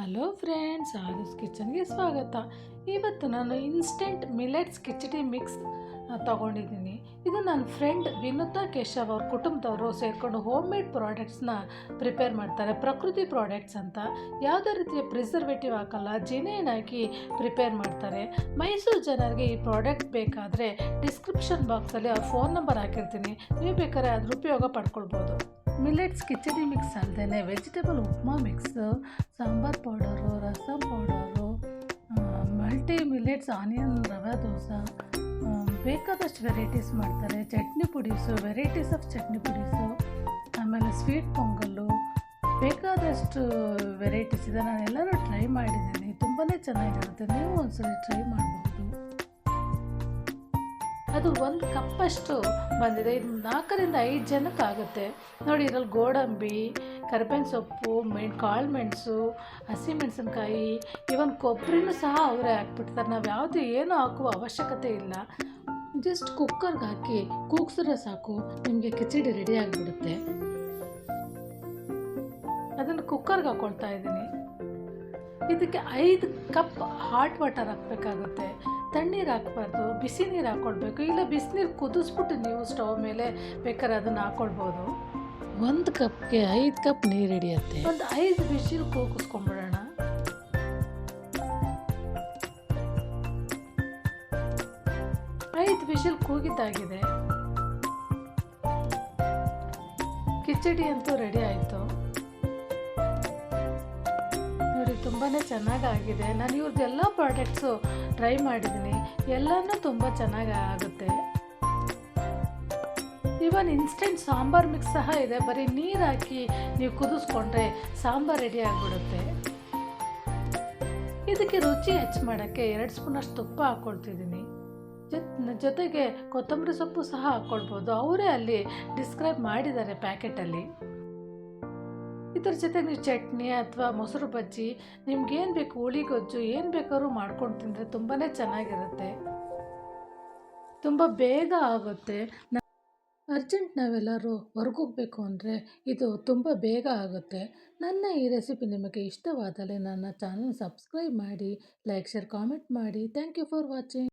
Hello friends ಆದಸ್ ಕಿಚನ್ಗೆ ಸ್ವಾಗತ. ಇವತ್ತು ನಾನು ಇನ್ಸ್ಟೆಂಟ್ ಮಿಲೆಟ್ಸ್ ಕಿಚಡಿ ಮಿಕ್ಸ್ ತಗೊಂಡಿದ್ದೀನಿ. ಇದು ನನ್ನ ಫ್ರೆಂಡ್ ವಿನುತಾ ಕೇಶವ್ ಅವ್ರ ಕುಟುಂಬದವರು ಸೇರಿಕೊಂಡು ಹೋಮ್ ಮೇಡ್ ಪ್ರಾಡಕ್ಟ್ಸ್ನ ಪ್ರಿಪೇರ್ ಮಾಡ್ತಾರೆ. ಪ್ರಕೃತಿ ಪ್ರಾಡಕ್ಟ್ಸ್ ಅಂತ. ಯಾವುದೇ ರೀತಿಯ ಪ್ರಿಸರ್ವೇಟಿವ್ ಹಾಕಲ್ಲ ಜಿನೇನ್ ಪ್ರಿಪೇರ್ ಮಾಡ್ತಾರೆ. ಮೈಸೂರು ಜನರಿಗೆ ಈ ಪ್ರಾಡಕ್ಟ್ ಬೇಕಾದರೆ ಡಿಸ್ಕ್ರಿಪ್ಷನ್ ಬಾಕ್ಸಲ್ಲಿ ಅವ್ರ ಫೋನ್ ನಂಬರ್ ಹಾಕಿರ್ತೀನಿ. ನೀವು ಬೇಕಾದ್ರೆ ಅದ್ರ ಉಪಯೋಗ ಪಡ್ಕೊಳ್ಬೋದು. ಮಿಲೆಟ್ಸ್ ಕಿಚಡಿ ಮಿಕ್ಸ್ ಅಲ್ಲದೇ vegetable upma mix millets onion ರವೆ ದೋಸೆ. ಬೇಕಾದಷ್ಟು ವೆರೈಟೀಸ್ ಮಾಡ್ತಾರೆ. ಚಟ್ನಿ ಪುಡೀಸು ವೆರೈಟೀಸ್ ಆಫ್ ಚಟ್ನಿ ಪುಡೀಸು, ಆಮೇಲೆ ಸ್ವೀಟ್ ಪೊಂಗಲ್ಲು. ಬೇಕಾದಷ್ಟು ವೆರೈಟೀಸ್ ಇದೆ. ನಾನು ಎಲ್ಲರೂ ಟ್ರೈ ಮಾಡಿದ್ದೀನಿ. ತುಂಬಾ ಚೆನ್ನಾಗಿರುತ್ತೆ. ನೀವು ಒಂದ್ಸರಿ ಟ್ರೈ ಮಾಡಬಹುದು ಅದು ಒಂದು ಕಪ್ಪಷ್ಟು ಬಂದಿದೆ. ಇದು ನಾಲ್ಕರಿಂದ ಐದು ಜನಕ್ಕೆ ಆಗುತ್ತೆ. ನೋಡಿ, ಇದರಲ್ಲಿ ಗೋಡಂಬಿ, ಕರ್ಬೇವಿನ ಸೊಪ್ಪು, ಮೆಣ್, ಕಾಳು ಮೆಣಸು ಹಸಿಮೆಣಸಿನ್ಕಾಯಿ ಇವನ್ ಕೊಬ್ಬರಿನೂ ಸಹ ಅವರೇ ಹಾಕ್ಬಿಡ್ತಾರೆ. ನಾವು ಯಾವುದು ಏನೂ ಹಾಕುವ ಅವಶ್ಯಕತೆ ಇಲ್ಲ. ಜಸ್ಟ್ ಕುಕ್ಕರ್ಗೆ ಹಾಕಿ ಕೂಗ್ಸಿದ್ರೆ ಸಾಕು, ನಿಮಗೆ ಕಿಚಡಿ ರೆಡಿ ಆಗಿಬಿಡುತ್ತೆ. ಅದನ್ನು ಕುಕ್ಕರ್ಗೆ ಹಾಕ್ಕೊಳ್ತಾ ಇದ್ದೀನಿ. ಇದಕ್ಕೆ ಐದು ಕಪ್ ಹಾಟ್ ವಾಟರ್ ಹಾಕಬೇಕಾಗುತ್ತೆ. ತಣ್ಣೀರು ಹಾಕ್ಬಾರ್ದು ಬಿಸಿ ನೀರು ಹಾಕ್ಕೊಳ್ಬೇಕು ಇಲ್ಲ ಬಿಸಿನೀರು ಕುದಿಸ್ಬಿಟ್ಟು ನೀವು ಸ್ಟವ್ ಮೇಲೆ ಬೇಕಾದ್ರೆ ಅದನ್ನು ಹಾಕ್ಕೊಳ್ಬೋದು ಒಂದು ಕಪ್ಗೆ ಐದು ಕಪ್ ನೀರು ಹಿಡಿಯುತ್ತೆ. ಒಂದು ಐದು ಬಿಸಿಲು ಕೂಗಿಸ್ಕೊಂಬಿಡೋಣ ಐದು ವಿಷಲ್ ಕೂಗಿದ್ದಾಗಿದೆ. ಕಿಚಡಿ ಅಂತೂ ರೆಡಿ ಆಯಿತು. ತುಂಬಾ ಚೆನ್ನಾಗಾಗಿದೆ. ನಾನು ಇವ್ರದ್ದು ಎಲ್ಲ ಪ್ರಾಡಕ್ಟ್ಸು ಟ್ರೈ ಮಾಡಿದ್ದೀನಿ ಎಲ್ಲನೂ ತುಂಬ ಚೆನ್ನಾಗಿ ಆಗುತ್ತೆ ಇವನ್ ಇನ್ಸ್ಟೆಂಟ್ ಸಾಂಬಾರ್ ಮಿಕ್ಸ್ ಸಹ ಇದೆ. ಬರೀ ನೀರು ಹಾಕಿ ನೀವು ಕುದಿಸ್ಕೊಂಡ್ರೆ ಸಾಂಬಾರ್ ರೆಡಿ ಆಗಿಬಿಡುತ್ತೆ. ಇದಕ್ಕೆ ರುಚಿ ಹೆಚ್ಚು ಮಾಡೋಕ್ಕೆ ಎರಡು ಸ್ಪೂನಷ್ಟು ತುಪ್ಪ ಹಾಕ್ಕೊಳ್ತಿದ್ದೀನಿ ಜೊತ್, ಜೊತೆಗೆ ಕೊತ್ತಂಬರಿ ಸೊಪ್ಪು ಸಹ ಹಾಕ್ಕೊಳ್ಬೋದು ಅವರೇ ಅಲ್ಲಿ ಡಿಸ್ಕ್ರೈಬ್ ಮಾಡಿದ್ದಾರೆ ಪ್ಯಾಕೆಟಲ್ಲಿ ಇದ್ರ ಜೊತೆ ನೀವು ಚಟ್ನಿ ಅಥವಾ ಮೊಸರು ಬಜ್ಜಿ ನಿಮ್ಗೇನು ಬೇಕು, ಹುಳಿ ಗೊಜ್ಜು, ಏನು ಬೇಕಾದ್ರೂ ಮಾಡ್ಕೊಂಡು ತಿಂದರೆ ತುಂಬಾ ಚೆನ್ನಾಗಿರುತ್ತೆ. ತುಂಬ ಬೇಗ ಆಗುತ್ತೆ. ಅರ್ಜೆಂಟ್ ನಾವೆಲ್ಲರೂ ಹೊರಗೋಗ್ಬೇಕು ಅಂದರೆ ಇದು ತುಂಬ ಬೇಗ ಆಗುತ್ತೆ. ನನ್ನ ಈ ರೆಸಿಪಿ ನಿಮಗೆ ಇಷ್ಟವಾದಲ್ಲಿ ನನ್ನ ಚಾನಲ್ ಸಬ್ಸ್ಕ್ರೈಬ್ ಮಾಡಿ, ಲೈಕ್, ಶೇರ್, ಕಾಮೆಂಟ್ ಮಾಡಿ. Thank you for watching.